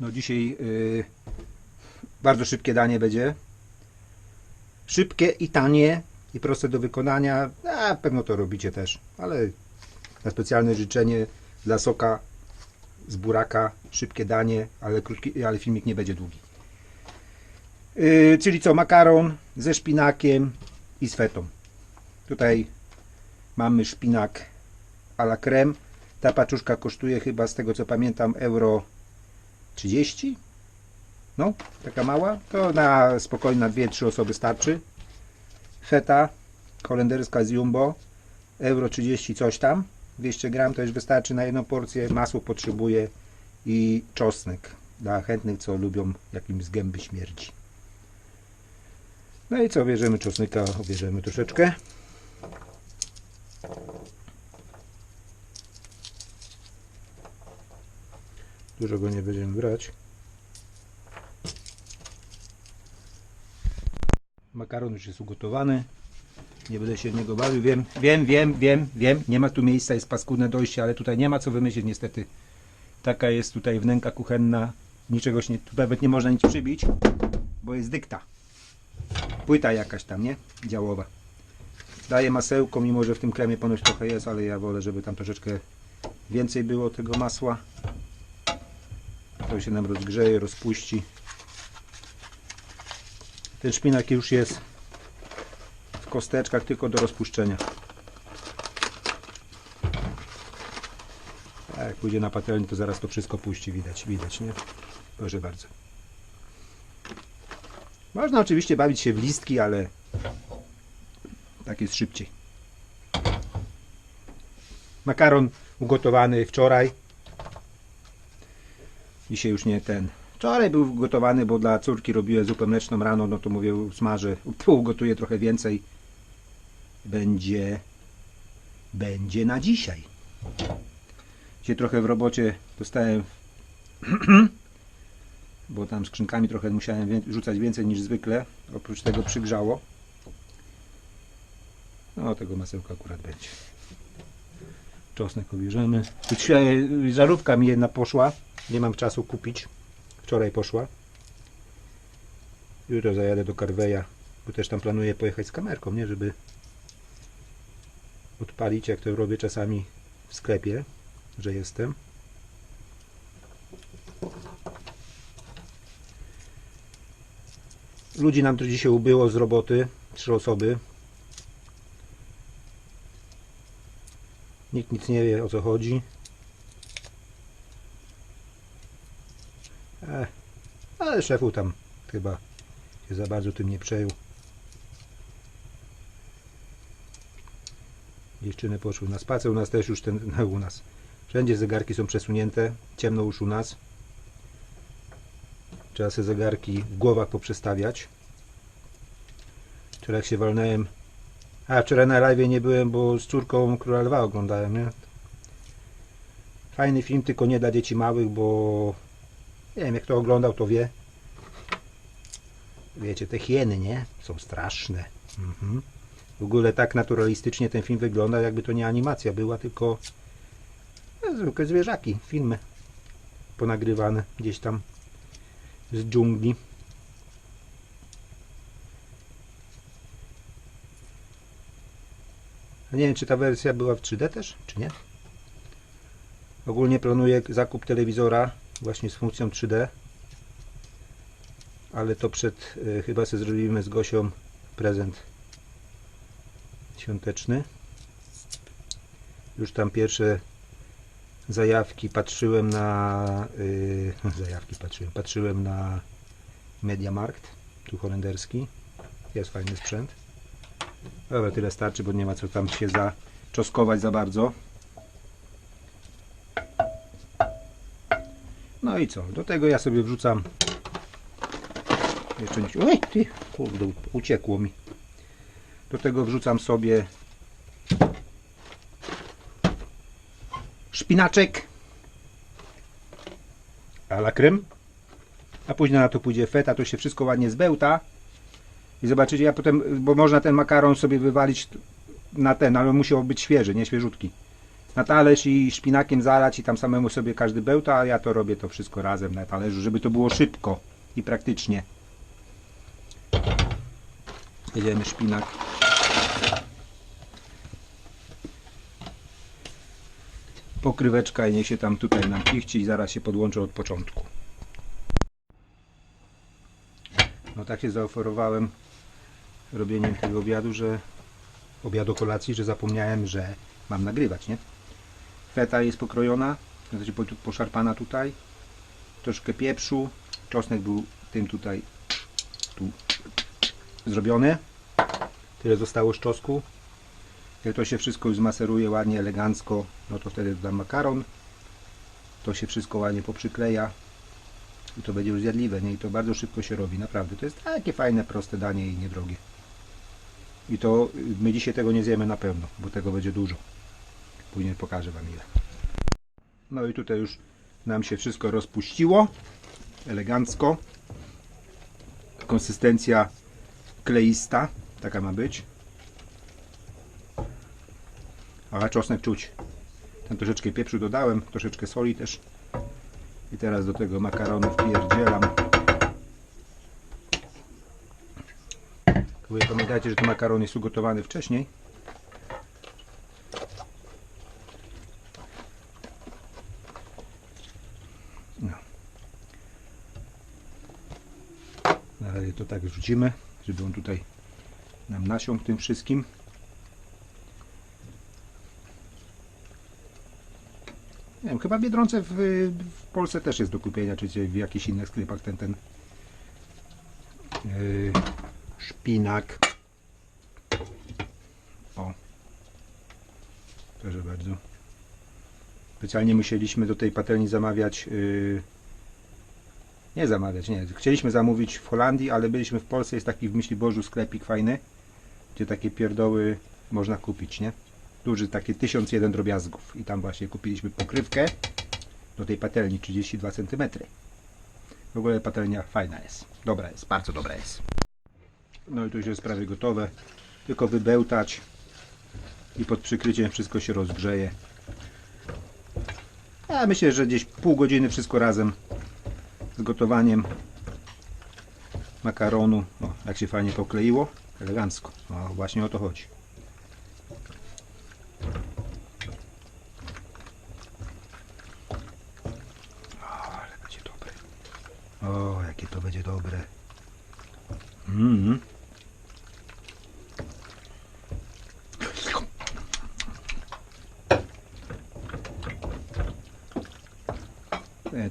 No dzisiaj y, bardzo szybkie danie będzie. Szybkie i tanie i proste do wykonania. A pewno to robicie też, ale na specjalne życzenie dla soka z buraka szybkie danie, ale krótki, ale filmik nie będzie długi. Yy, czyli co, makaron ze szpinakiem i z fetą. Tutaj mamy szpinak a la creme. Ta paczuszka kosztuje chyba z tego co pamiętam euro 30. No, taka mała. To na spokojnie na 2-3 osoby starczy. Feta holenderska z Jumbo euro 30 coś tam. 200 gram to już wystarczy na jedną porcję. Masło potrzebuje i czosnek dla chętnych, co lubią jakim z gęby śmierdzi. No i co, bierzemy czosnka, obierzemy troszeczkę. Dużo go nie będziemy brać. Makaron już jest ugotowany. Nie będę się w niego bawił. Wiem, wiem, wiem, wiem, wiem. Nie ma tu miejsca, jest paskudne dojście, ale tutaj nie ma co wymyślić niestety. Taka jest tutaj wnęka kuchenna. Niczego się nie, tutaj nawet nie można nic przybić, bo jest dykta. Płyta jakaś tam, nie? Działowa. Daję masełko, mimo że w tym kremie ponoć trochę jest, ale ja wolę, żeby tam troszeczkę więcej było tego masła. To się nam rozgrzeje, rozpuści. Ten szpinak już jest w kosteczkach tylko do rozpuszczenia. A jak pójdzie na patelnię, to zaraz to wszystko puści, widać, widać, nie? Proszę bardzo. Można oczywiście bawić się w listki, ale tak jest szybciej. Makaron ugotowany wczoraj. Dzisiaj już nie ten. Wczoraj był gotowany, bo dla córki robiłem zupę mleczną rano, no to mówię, smażę, ugotuję trochę więcej. Będzie, będzie na dzisiaj. Dzisiaj trochę w robocie dostałem, bo tam skrzynkami trochę musiałem rzucać więcej niż zwykle. Oprócz tego przygrzało. No tego masełka akurat będzie. Czosnek obierzemy. Żarówka mi jedna poszła. Nie mam czasu kupić. Wczoraj poszła. Jutro zajadę do Carveya, bo też tam planuję pojechać z kamerką, nie? Żeby odpalić, jak to robię czasami w sklepie, że jestem. Ludzi nam tu dzisiaj ubyło z roboty. Trzy osoby. Nikt nic nie wie o co chodzi. E, ale szefu tam chyba się za bardzo tym nie przejął. Dziewczyny poszły na spacer, u nas też już ten, no u nas. Wszędzie zegarki są przesunięte, ciemno już u nas. Trzeba sobie zegarki w głowach poprzestawiać. Wczoraj się walnąłem, a wczoraj na live nie byłem, bo z córką Króla Lwa oglądałem, nie? Fajny film, tylko nie dla dzieci małych, bo nie wiem, jak to oglądał, to wie. Wiecie, te hieny, nie? Są straszne. Mhm. W ogóle tak naturalistycznie ten film wygląda, jakby to nie animacja była, tylko no, zwykłe zwierzaki, filmy ponagrywane gdzieś tam z dżungli. Nie wiem, czy ta wersja była w 3D też, czy nie? Ogólnie planuję zakup telewizora właśnie z funkcją 3D. Ale to przed, y, chyba sobie zrobimy z Gosią prezent świąteczny. Już tam pierwsze zajawki patrzyłem na y, zajawki patrzyłem, patrzyłem na Mediamarkt, tu holenderski. Jest fajny sprzęt. Dobra, tyle starczy, bo nie ma co tam się zaczoskować za bardzo. No i co? Do tego ja sobie wrzucam. Jeszcze nie. Oj, ty, kurde, uciekło mi. Do tego wrzucam sobie szpinaczek a la creme. A później na to pójdzie feta, to się wszystko ładnie zbełta. I zobaczycie, ja potem, bo można ten makaron sobie wywalić na ten, ale musiał być świeży, nie świeżutki. Na talerz i szpinakiem zalać i tam samemu sobie każdy bełta, a ja to robię to wszystko razem na talerzu, żeby to było szybko i praktycznie. Jedziemy szpinak. Pokryweczka i niech się tam tutaj nam pichci i zaraz się podłączę od początku. No tak się zaoferowałem robieniem tego obiadu, że obiadu kolacji, że zapomniałem, że mam nagrywać, nie? Feta jest pokrojona, znaczy po- poszarpana tutaj. Troszkę pieprzu. Czosnek był tym tutaj tu zrobiony. Tyle zostało z czosnku. Jak to się wszystko już zmaseruje ładnie, elegancko, no to wtedy dodam makaron. To się wszystko ładnie poprzykleja i to będzie już zjadliwe, nie? I to bardzo szybko się robi, naprawdę. To jest takie fajne, proste danie i niedrogie. I to y, my dzisiaj tego nie zjemy na pewno, bo tego będzie dużo. Później pokażę Wam ile. No i tutaj już nam się wszystko rozpuściło. Elegancko. Konsystencja kleista. Taka ma być. A czosnek czuć. Tam troszeczkę pieprzu dodałem, troszeczkę soli też. I teraz do tego makaronu wpierdzielam. Pamiętajcie, że ten makaron jest ugotowany wcześniej. Na razie to tak rzucimy, żeby on tutaj nam nasiąkł tym wszystkim. Nie wiem, chyba w Biedronce w, w Polsce też jest do kupienia, czy w jakichś innych sklepach ten, ten yy, szpinak. O. Proszę bardzo. Specjalnie musieliśmy do tej patelni zamawiać. Yy, nie zamawiać, nie. Chcieliśmy zamówić w Holandii, ale byliśmy w Polsce. Jest taki w myśli Bożu sklepik fajny, gdzie takie pierdoły można kupić, nie? Duży, takie 1001 drobiazgów. I tam właśnie kupiliśmy pokrywkę do tej patelni 32 cm. W ogóle patelnia fajna jest. Dobra jest, bardzo dobra jest. No i tu już jest prawie gotowe. Tylko wybełtać i pod przykryciem wszystko się rozgrzeje. Ja myślę, że gdzieś pół godziny wszystko razem z gotowaniem makaronu. O, jak się fajnie pokleiło. Elegancko. O, właśnie o to chodzi. O, ale będzie dobre. O, jakie to będzie dobre. Mm.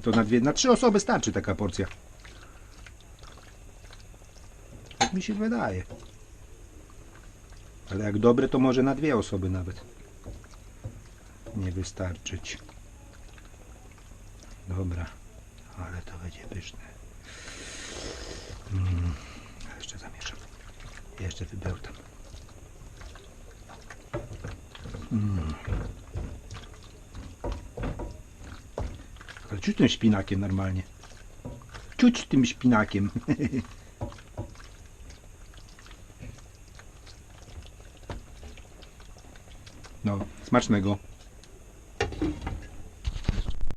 To na dwie, na trzy osoby starczy taka porcja. Tak mi się wydaje. Ale jak dobre, to może na dwie osoby nawet. Nie wystarczyć. Dobra, ale to będzie pyszne. Mm, jeszcze zamieszam. Jeszcze wybełtam. Mm. Ale czuć tym szpinakiem normalnie. Czuć tym szpinakiem. No, smacznego.